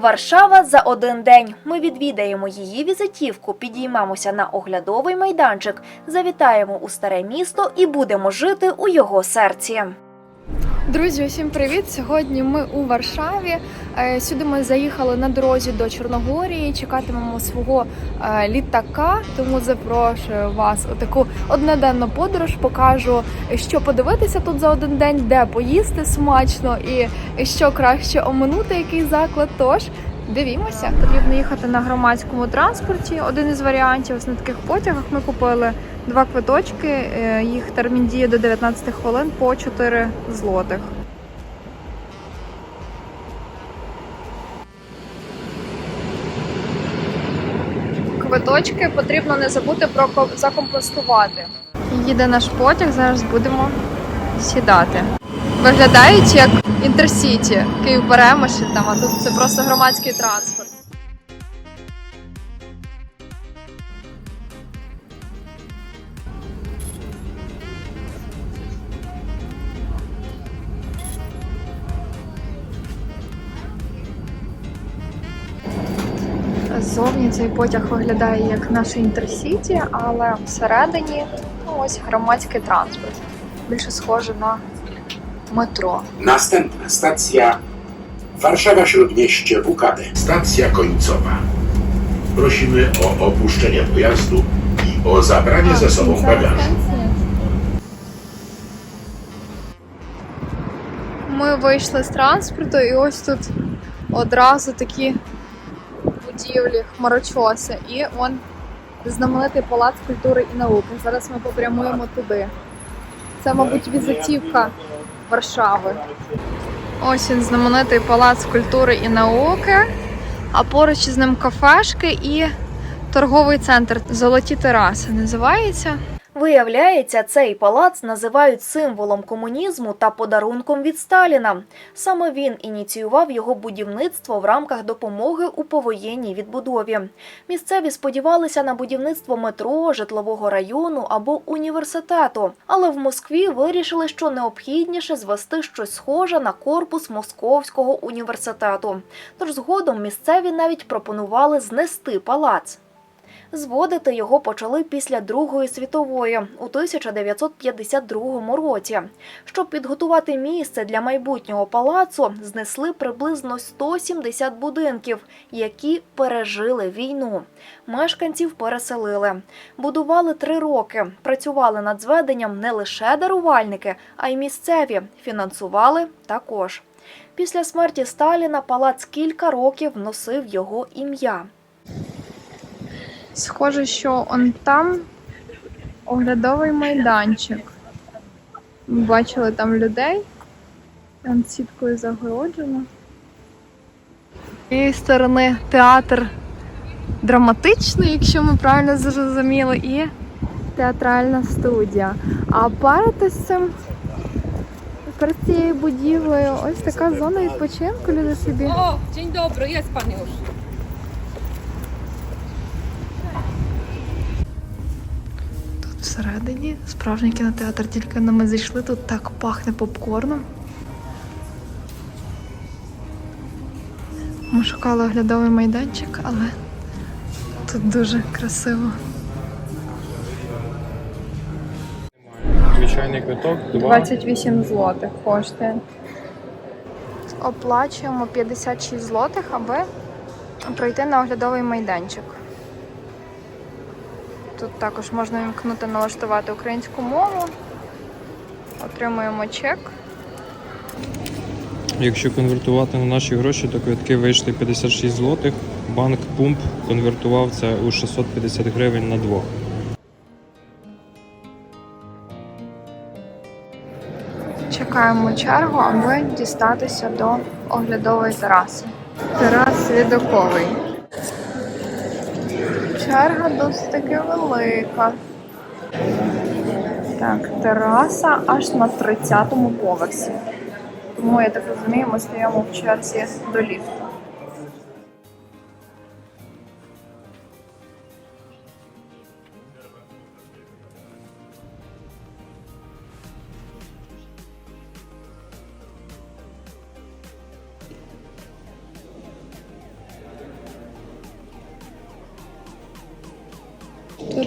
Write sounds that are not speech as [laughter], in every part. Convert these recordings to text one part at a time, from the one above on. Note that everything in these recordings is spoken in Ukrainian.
Варшава за один день. Ми відвідаємо її візитівку, підіймемося на оглядовий майданчик, завітаємо у старе місто і будемо жити у його серці. Друзі, усім привіт! Сьогодні ми у Варшаві. Е, Сюди ми заїхали на дорозі до Чорногорії. Чекатимемо свого е, літака. Тому запрошую вас у таку одноденну подорож. Покажу, що подивитися тут за один день, де поїсти смачно і що краще оминути, який заклад. Тож дивімося. Потрібно їхати на громадському транспорті. Один із варіантів на таких потягах ми купили два квиточки. Е, Їх термін діє до 19 хвилин по 4 злотих. Квиточки потрібно не забути про ко- закомпостувати. Їде наш потяг, зараз будемо сідати. Виглядають як інтерсіті, Київ Перемишль там, а тут це просто громадський транспорт. Цей потяг виглядає як наш інтерсіті, але всередині ну, ось громадський транспорт. Bільше схоже на метро. Następna stacja Warszawa Śródmieście WKD. Stacja końcowa. Prosimy o opuszczenie pojazdu i o zabranie ze sobą bagażu. Ми вийшли з транспорту, і ось тут одразу такі будівлі, хмарочоси. І он знаменитий палац культури і науки. Зараз ми попрямуємо туди. Це, мабуть, візитівка Варшави. Ось він знаменитий палац культури і науки, а поруч із ним кафешки і торговий центр Золоті тераси називається. Виявляється, цей палац називають символом комунізму та подарунком від Сталіна. Саме він ініціював його будівництво в рамках допомоги у повоєнній відбудові. Місцеві сподівалися на будівництво метро, житлового району або університету, але в Москві вирішили, що необхідніше звести щось схоже на корпус Московського університету. Тож згодом місцеві навіть пропонували знести палац. Зводити його почали після Другої світової у 1952 році. Щоб підготувати місце для майбутнього палацу, знесли приблизно 170 будинків, які пережили війну. Мешканців переселили. Будували три роки. Працювали над зведенням не лише дарувальники, а й місцеві. Фінансували також. Після смерті Сталіна палац кілька років носив його ім'я. Схоже, що он там оглядовий майданчик. Ми бачили там людей. Там сіткою загороджено. З цієї сторони театр драматичний, якщо ми правильно зрозуміли, і театральна студія. А перед цим, перед цією будівлею, ось така зона відпочинку. Люди собі O, dzień dobry, jest pan już. Всередині справжній кінотеатр, тільки на ми зайшли, тут так пахне попкорном. Ми шукали оглядовий майданчик, але тут дуже красиво. Звичайний квиток 28 злотих коштує. Оплачуємо 56 злотих, аби пройти на оглядовий майданчик. Тут також можна вімкнути налаштувати українську мову. Отримуємо чек. Якщо конвертувати на наші гроші, то квитки вийшли 56 злотих. Банк Пумп конвертував це у 650 гривень на двох. Чекаємо чергу, аби дістатися до оглядової тераси. Терас Лідоковий. Черга досить таки велика. Так, тераса аж на 30-му поверсі. Тому, я так розумію, ми стоїмо в черзі до ліфту.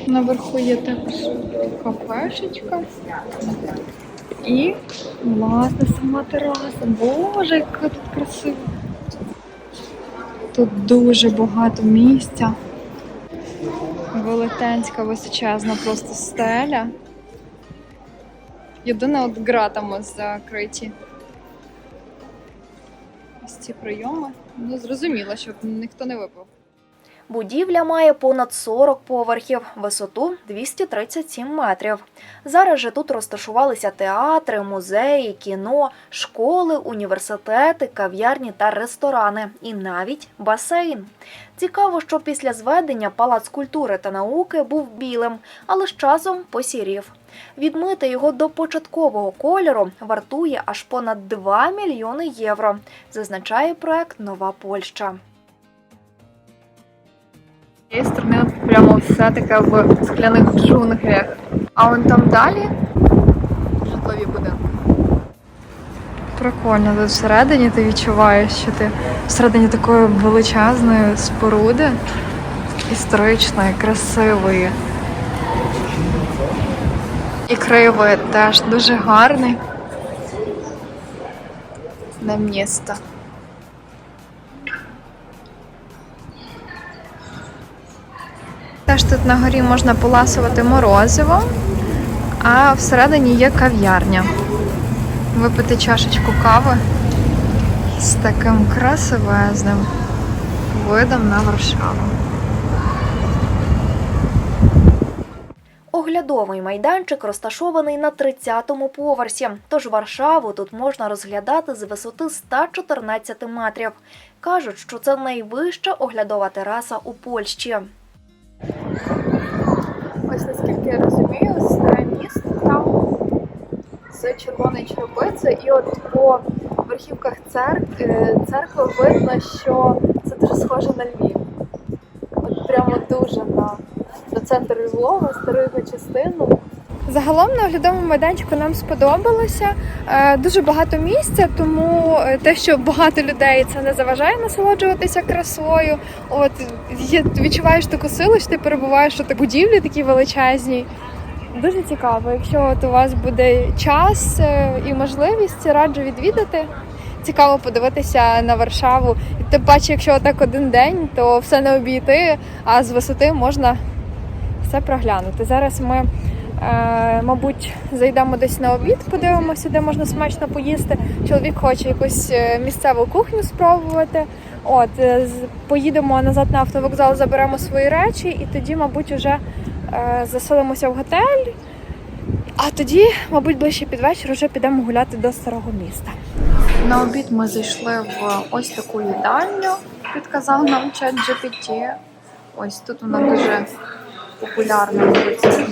Наверху є також кафешечка. І, власне, сама тераса. Боже, яка тут красиво. Тут дуже багато місця. Велетенська височезна просто стеля. Єдине от ґратами закриті. Ось ці прийоми. Ну, зрозуміло, щоб ніхто не випив. Будівля має понад 40 поверхів, висоту 237 метрів. Зараз же тут розташувалися театри, музеї, кіно, школи, університети, кав'ярні та ресторани, і навіть басейн. Цікаво, що після зведення Палац культури та науки був білим, але з часом посірів. Відмити його до початкового кольору вартує аж понад 2 мільйони євро, зазначає проект Нова Польща. Цієї сторони от прямо все таке в скляних джунглях. А вон там далі житлові будинки. Прикольно, тут всередині ти відчуваєш, що ти всередині такої величезної споруди, історичної, красивої. І краєвид теж дуже гарний. На місто. Теж тут на горі можна поласувати морозиво, а всередині є кав'ярня. Випити чашечку кави з таким красивезним видом на Варшаву. Оглядовий майданчик розташований на 30-му поверсі, тож Варшаву тут можна розглядати з висоти 114 метрів. Кажуть, що це найвища оглядова тераса у Польщі. Ось наскільки я розумію, старе місто там з червоної черепиці, і от по верхівках церк... е, церкви видно, що це дуже схоже на Львів. От прямо дуже на, на центр Львова, стару частину. Загалом на оглядовому майданчику нам сподобалося. Е, Дуже багато місця, тому е, те, що багато людей це не заважає насолоджуватися красою. От є, відчуваєш таку силу, що ти перебуваєш у будівлі такі величезні. Дуже цікаво. Якщо от у вас буде час е, і можливість, раджу відвідати. Цікаво подивитися на Варшаву. І тим паче, якщо так один день, то все не обійти, а з висоти можна все проглянути. Зараз ми, мабуть, зайдемо десь на обід, подивимося, де можна смачно поїсти. Чоловік хоче якусь е, місцеву кухню спробувати. От, е, поїдемо назад на автовокзал, заберемо свої речі, і тоді, мабуть, вже е, заселимося в готель. А тоді, мабуть, ближче під вечір вже підемо гуляти до старого міста. На обід ми зайшли в ось таку їдальню, підказав нам чат GPT. Ось тут вона дуже популярна мабуть, серед.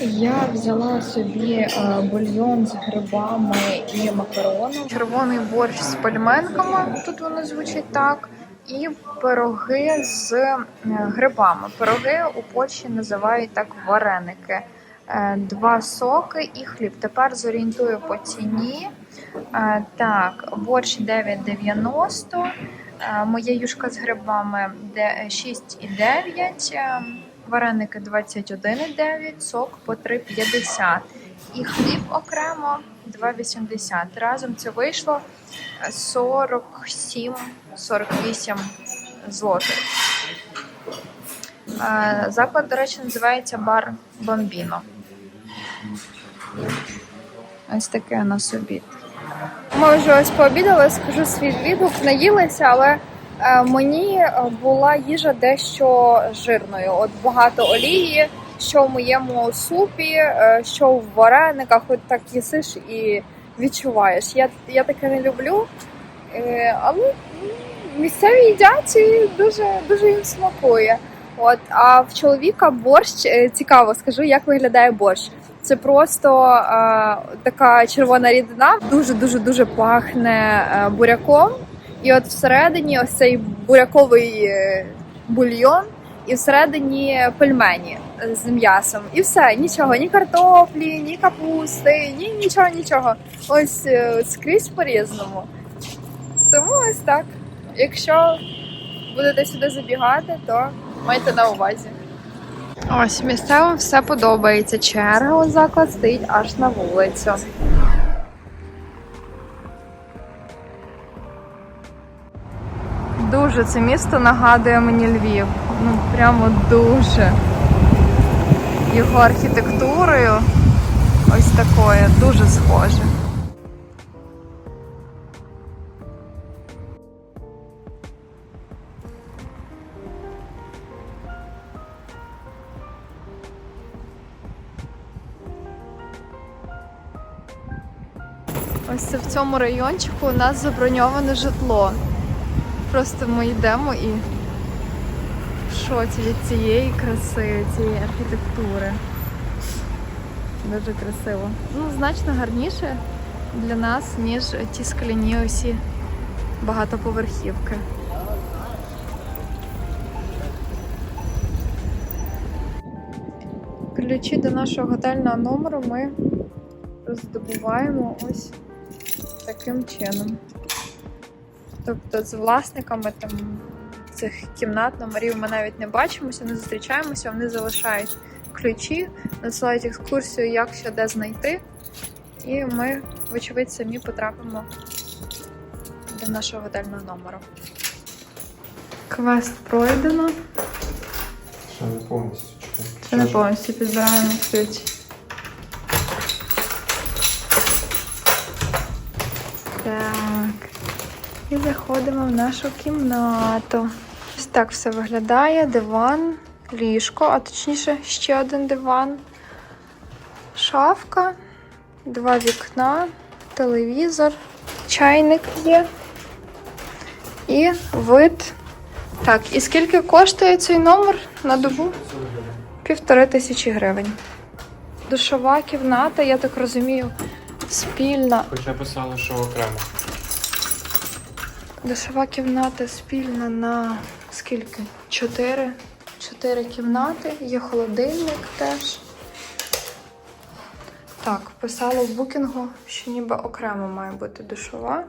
Я взяла собі е, бульйон з грибами і макароном. Червоний борщ з пельменками, тут воно звучить так. І пироги з е, грибами. Пироги у Польщі називають так вареники. Е, Два соки і хліб. Тепер зорієнтую по ціні. Так, борщ 9,90. Е, Моя юшка з грибами де- 6,9. е, Вареники 21,9, сок по 3,50. І хліб окремо 2,80. Разом це вийшло 47-48 злотих. Е, Заклад, до речі, називається бар Бомбіно. Ось таке у нас обід. Ми вже ось пообідали, скажу свій відгук, наїлися, але е, мені е, була їжа дещо жирною. От багато олії, що в моєму супі, е, що в варениках, от так їсиш і відчуваєш. Я, я таке не люблю, але місцеві їдять і дуже, дуже їм смакує. От, а в чоловіка борщ цікаво, скажу, як виглядає борщ. Це просто е, така червона рідина, дуже дуже дуже пахне е, буряком. І от всередині ось цей буряковий е, бульйон, і всередині пельмені з м'ясом. І все, нічого, ні картоплі, ні капусти, ні нічого, нічого. Ось скрізь по-різному. Тому ось так. Якщо будете сюди забігати, то майте на увазі. Ось місцевим все подобається. Черга у заклад стоїть аж на вулицю. Дуже це місто нагадує мені Львів. Ну прямо дуже. Його архітектурою ось такою дуже схоже. Ось в цьому райончику у нас заброньоване житло. Просто ми йдемо і в шоці від цієї краси, цієї архітектури. Дуже красиво. Ну, значно гарніше для нас, ніж ті скляні усі багатоповерхівки. Ключі до нашого готельного номеру ми роздобуваємо ось таким чином. Тобто з власниками там цих кімнат, номерів ми навіть не бачимося, не зустрічаємося, вони залишають ключі, надсилають екскурсію, як що де знайти. І ми, вочевидь, самі потрапимо до нашого готельного номеру. Квест пройдено. Ще не повністю. Ще не повністю підбираємо ключ. Так. І заходимо в нашу кімнату. Ось так все виглядає. Диван, ліжко, а точніше ще один диван, шафка, два вікна, телевізор, чайник є. І вид. Так, і скільки коштує цей номер на добу? Півтори тисячі гривень. Душова кімната, я так розумію, спільна. Хоча писали, що окремо. Душова кімната спільна на скільки? Чотири. Чотири кімнати, є холодильник теж. Так, писало в букінгу, що ніби окремо має бути душова.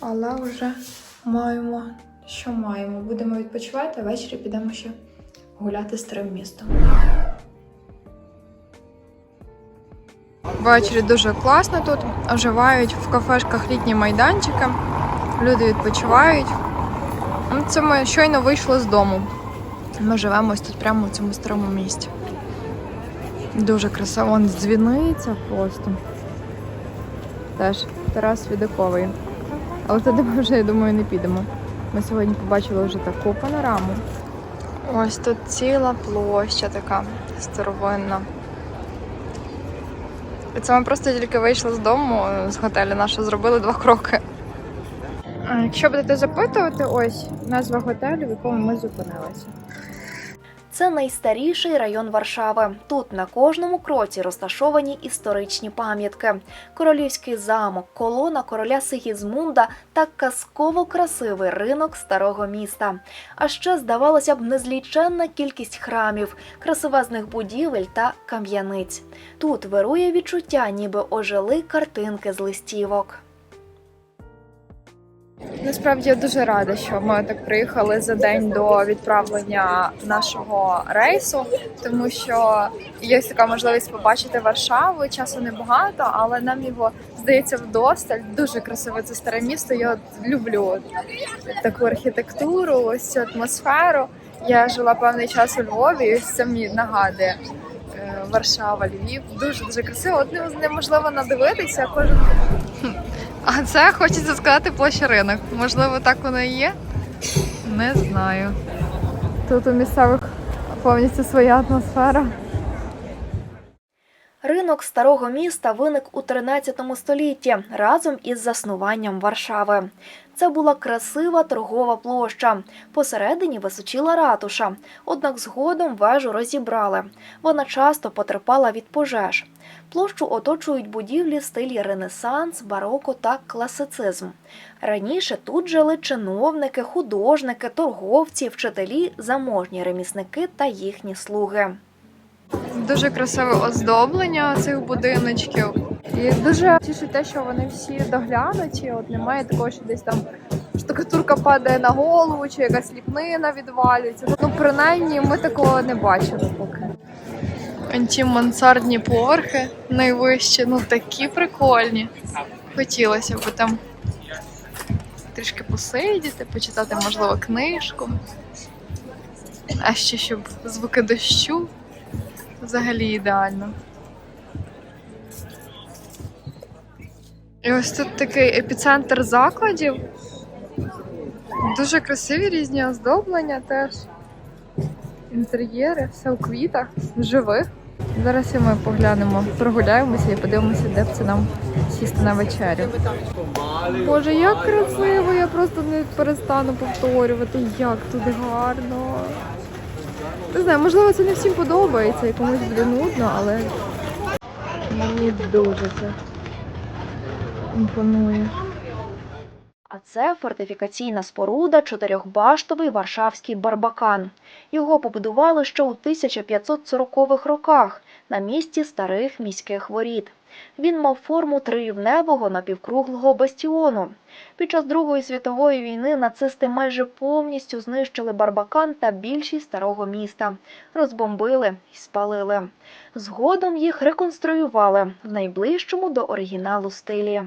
Але вже маємо, що маємо. Будемо відпочивати, а ввечері підемо ще гуляти старим містом. Ввечері дуже класно тут. Оживають в кафешках літні майданчики. Люди відпочивають. Ну, Це ми щойно вийшли з дому. Ми живемо ось тут прямо у цьому старому місті. Дуже красиво. Вон дзвіниця просто. Теж Тарас Відаковий. Але туди ми вже, я думаю, не підемо. Ми сьогодні побачили вже таку панораму. Ось тут ціла площа така старовинна. Це ми просто тільки вийшли з дому з готелю нашого, зробили два кроки. Що будете запитувати, ось назва готелю, в якому ми зупинилися. Це найстаріший район Варшави. Тут на кожному кроці розташовані історичні пам'ятки: королівський замок, колона короля Сигізмунда та казково красивий ринок старого міста. А ще здавалося б незліченна кількість храмів, красивезних будівель та кам'яниць. Тут вирує відчуття, ніби ожили картинки з листівок. Насправді я дуже рада, що ми так приїхали за день до відправлення нашого рейсу, тому що є така можливість побачити Варшаву. Часу небагато, але нам його здається вдосталь. Дуже красиве це старе місто. Я люблю таку архітектуру, ось цю атмосферу. Я жила певний час у Львові, і це мені нагадує. е, Варшава, Львів, дуже дуже красиво. От неможливо надивитися. Кожен [laughs] а це хочеться сказати площа ринок. Можливо, так воно і є? Не знаю. Тут у місцевих повністю своя атмосфера. Ринок старого міста виник у 13 столітті разом із заснуванням Варшави. Це була красива торгова площа. Посередині височила ратуша, однак згодом вежу розібрали. Вона часто потерпала від пожеж. Площу оточують будівлі стилі Ренесанс, бароко та класицизм. Раніше тут жили чиновники, художники, торговці, вчителі, заможні ремісники та їхні слуги. Дуже красиве оздоблення цих будиночків. І дуже тішить те, що вони всі доглянуті. От немає такого, що десь там штукатурка падає на голову, чи якась ліпнина відвалюється. Ну, принаймні, ми такого не бачили поки. Ті мансардні поверхи найвищі, ну такі прикольні. Хотілося б там трішки посидіти, почитати, можливо, книжку. А ще щоб звуки дощу взагалі ідеально. І ось тут такий епіцентр закладів. Дуже красиві різні оздоблення теж. Інтер'єри, все у квітах, живих. Зараз і ми поглянемо, прогуляємося і подивимося, де б це нам сісти на вечерю. Боже, як красиво! Я просто не перестану повторювати, як тут гарно. Не знаю, можливо, це не всім подобається і комусь буде нудно, але мені дуже це імпонує. А це фортифікаційна споруда чотирьохбаштовий Варшавський Барбакан. Його побудували ще у 1540-х роках на місці старих міських воріт. Він мав форму трирівневого напівкруглого бастіону. Під час Другої світової війни нацисти майже повністю знищили Барбакан та більшість старого міста, розбомбили і спалили. Згодом їх реконструювали в найближчому до оригіналу стилі.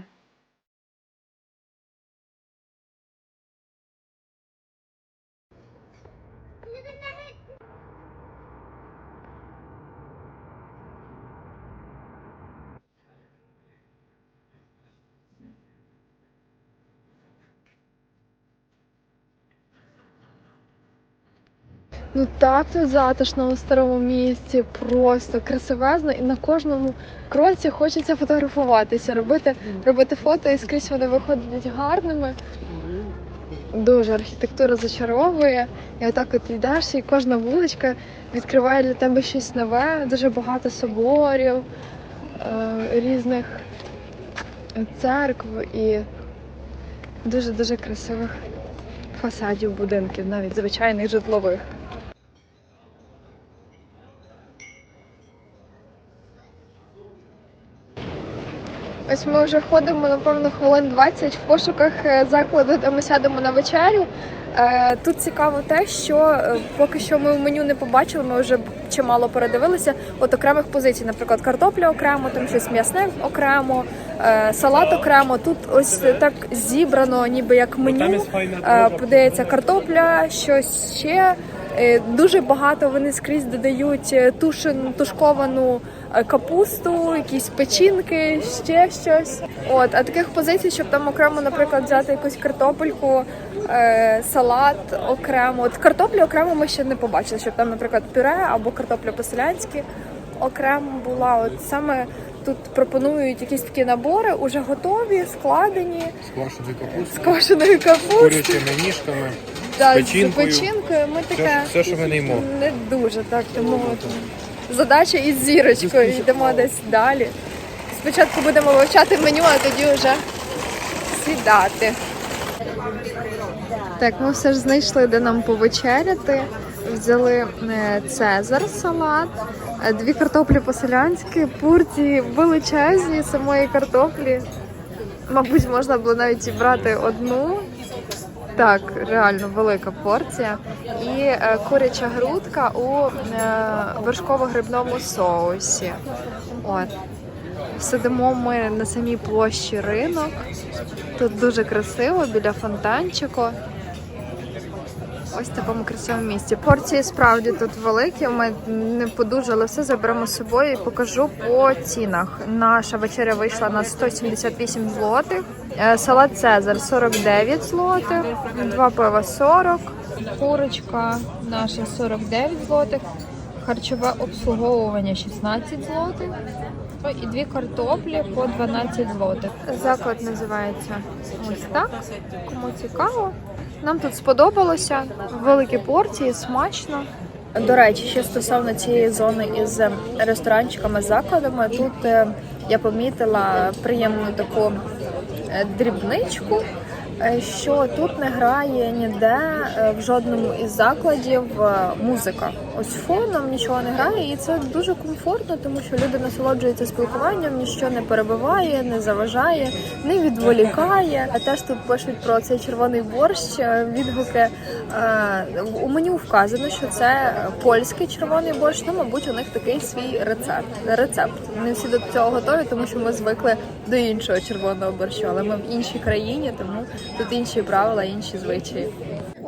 Ну так тут затишно у старому місці, просто красивезно, і на кожному кроці хочеться фотографуватися, робити, робити фото, і скрізь вони виходять гарними. Дуже архітектура зачаровує. І отак от йдеш, і кожна вуличка відкриває для тебе щось нове, дуже багато соборів, е, різних церкв і дуже-дуже красивих фасадів будинків, навіть звичайних житлових. Ось ми вже ходимо, напевно, хвилин 20 в пошуках е, закладу, де ми сядемо на вечерю. Е, Тут цікаво те, що е, поки що ми в меню не побачили, ми вже чимало передивилися. От окремих позицій, наприклад, картопля окремо, там щось м'ясне окремо, салат окремо. Тут ось так зібрано, ніби як меню. Подається картопля, щось ще. Е, Дуже багато вони скрізь додають е, тушен, тушковану е, капусту, якісь печінки, ще щось. От, а таких позицій, щоб там окремо, наприклад, взяти якусь картопельку, салат окремо. От картоплю окремо ми ще не побачили, щоб там, наприклад, пюре або картопля по-селянськи окремо була. От саме тут пропонують якісь такі набори, уже готові, складені, З квашеною капустою, з квашеною капустою. курячими ніжками. Да, печінкою. з печінкою ми таке все, що ми не їмо. не дуже так. Тому от задача із зірочкою йдемо десь далі. Спочатку будемо вивчати меню, а тоді вже сідати. Так, ми все ж знайшли, де нам повечеряти. Взяли е, цезар салат, е, дві картоплі по-селянськи, порції величезні самої картоплі. Мабуть, можна було навіть і брати одну. Так, реально велика порція. І е, куряча грудка у е, вершково-грибному соусі. От. Сидимо ми на самій площі ринок. Тут дуже красиво біля фонтанчику. Ось такому красивому місці. Порції справді тут великі. Ми не подужали все, заберемо з собою і покажу по цінах. Наша вечеря вийшла на 178 злотих. Е, Салат Цезар 49 злотих, два пива 40, курочка наша 49 злотих, харчове обслуговування 16 злотих і дві картоплі по 12 злотих. Заклад називається ось так. Кому цікаво. Нам тут сподобалося. Великі порції, смачно. До речі, ще стосовно цієї зони із ресторанчиками, закладами, тут е, я помітила приємну таку е, дрібничку. Е, що тут не грає ніде е, в жодному із закладів е, музика. Ось фоном нічого не грає, і це дуже комфортно, тому що люди насолоджуються спілкуванням, ніщо не перебиває, не заважає, не відволікає. А теж тут пишуть про цей червоний борщ. Відгуки у меню вказано, що це польський червоний борщ. Ну, мабуть, у них такий свій рецепт. Рецепт. Не всі до цього готові, тому що ми звикли до іншого червоного борщу, але ми в іншій країні, тому тут інші правила, інші звичаї.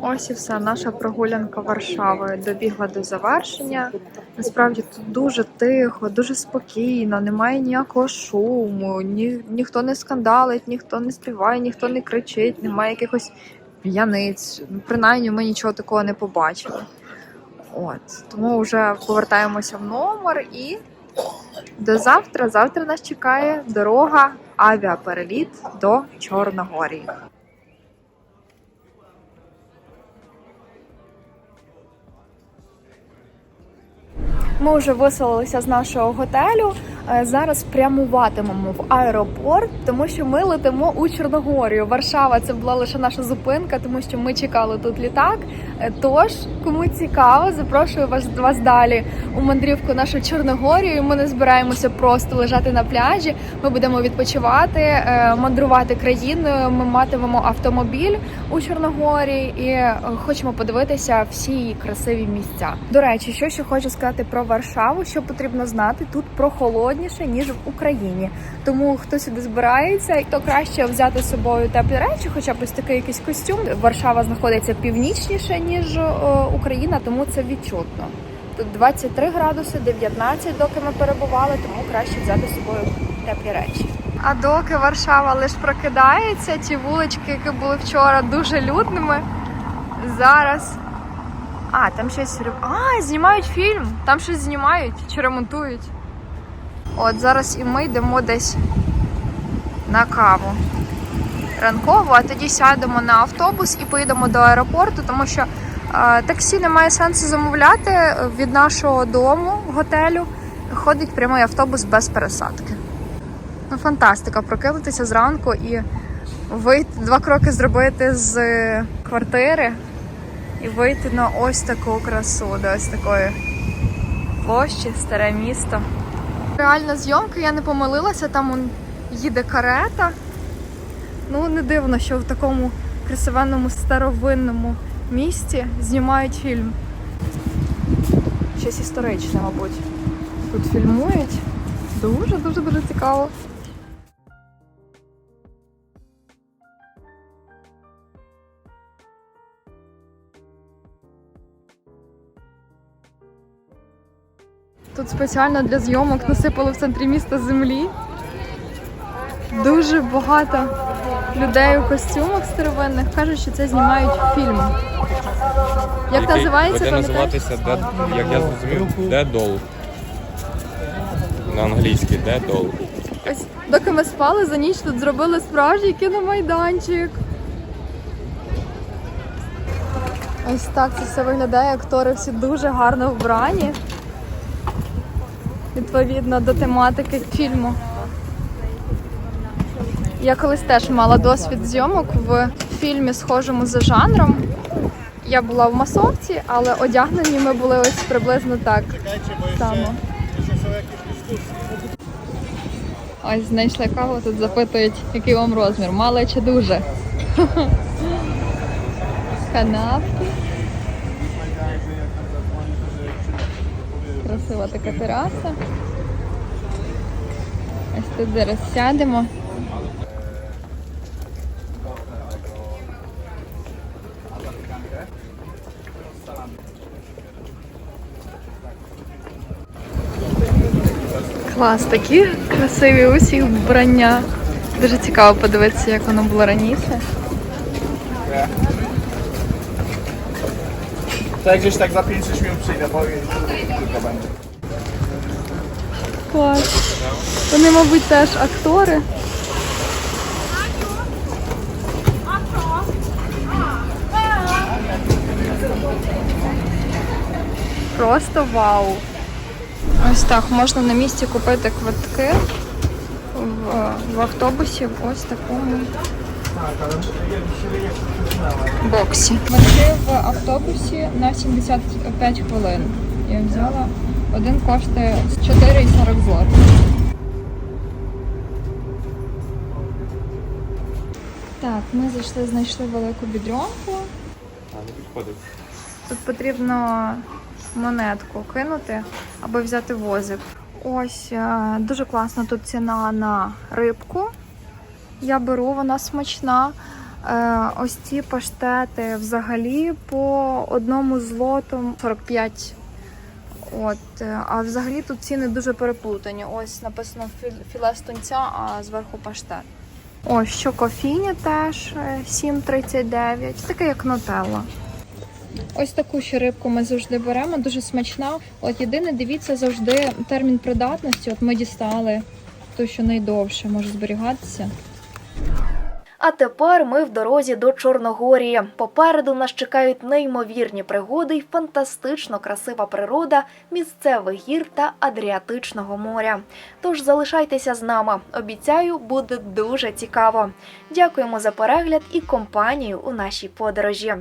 Ось і все. Наша прогулянка Варшавою добігла до завершення. Насправді тут дуже тихо, дуже спокійно, немає ніякого шуму, ні, ніхто не скандалить, ніхто не співає, ніхто не кричить, немає якихось п'яниць. Принаймні ми нічого такого не побачили. От. Тому вже повертаємося в номер і до завтра. Завтра нас чекає дорога, авіапереліт до Чорногорії. Ми вже виселилися з нашого готелю. Е, Зараз прямуватимемо в аеропорт, тому що ми летимо у Чорногорію. Варшава це була лише наша зупинка, тому що ми чекали тут літак. Е, Тож, кому цікаво, запрошую вас, вас далі у мандрівку нашу Чорногорію. Ми не збираємося просто лежати на пляжі. Ми будемо відпочивати, е, мандрувати країною. Ми матимемо автомобіль у Чорногорії і хочемо подивитися всі її красиві місця. До речі, що ще хочу сказати про Варшаву, що потрібно знати тут прохолодніше ніж в Україні. Тому хто сюди збирається, то краще взяти з собою теплі речі, хоча б ось такий якийсь костюм. Варшава знаходиться північніше ніж е, Україна, тому це відчутно. Тут 23 градуси, 19, доки ми перебували, тому краще взяти з собою теплі речі. А доки Варшава лише прокидається, ті вулички, які були вчора дуже людними, зараз. А, там щось А, знімають фільм. Там щось знімають чи ремонтують. От зараз і ми йдемо десь на каву ранкову, а тоді сядемо на автобус і поїдемо до аеропорту, тому що е, таксі немає сенсу замовляти від нашого дому, готелю. Ходить прямий автобус без пересадки. Ну, фантастика, прокинутися зранку і вийти два кроки зробити з квартири і вийти на ось таку красу, до ось такої площі, старе місто. Реальна зйомка, я не помилилася, там он їде карета. Ну, не дивно, що в такому красивенному старовинному місті знімають фільм. Щось історичне, мабуть. Тут фільмують. Дуже, дуже дуже цікаво. Тут спеціально для зйомок насипали в центрі міста землі. Дуже багато людей у костюмах старовинних кажуть, що це знімають фільм. Як називається? Буде пам'ятаєш? називатися Dead, як я зрозумів, Dead Doll. На англійській Dead Doll. Ось доки ми спали за ніч, тут зробили справжній кіномайданчик. Ось так це все виглядає. Актори всі дуже гарно вбрані. Відповідно до тематики фільму. Я колись теж мала досвід зйомок в фільмі, схожому за жанром. Я була в масовці, але одягнені ми були ось приблизно так само. Ось знайшли каву, тут запитують, який вам розмір, мале чи дуже. [laughs] Канапки. Красива така тераса. Ось тут зараз сядемо. Клас, такі красиві усі вбрання. Дуже цікаво подивитися, як воно було раніше. To gdzieś tak za 5-6 minut przyjdę, bo tylko będzie. Клас. Вони, мабуть, теж актори. Просто вау. Ось так, можна на місці купити квитки в, в автобусі в ось такому боксі. Квитки в автобусі на 75 хвилин. Я взяла. Один коштує 4,40 злотих. Так, ми зайшли, знайшли велику бідрянку. А, не підходить. Тут потрібно монетку кинути, аби взяти возик. Ось е, дуже класна тут ціна на рибку. Я беру, вона смачна. Е, Ось ці паштети взагалі по одному злотому 45. От, е, а взагалі тут ціни дуже переплутані. Ось написано фі- філе з а зверху паштет. Ось що кофіні теж е, 7,39, таке як нутелла. Ось таку ще рибку ми завжди беремо, дуже смачна. От єдине, дивіться завжди термін придатності. От ми дістали ту, що найдовше може зберігатися. А тепер ми в дорозі до Чорногорії. Попереду нас чекають неймовірні пригоди й фантастично красива природа місцевих гір та Адріатичного моря. Тож залишайтеся з нами. Обіцяю, буде дуже цікаво. Дякуємо за перегляд і компанію у нашій подорожі.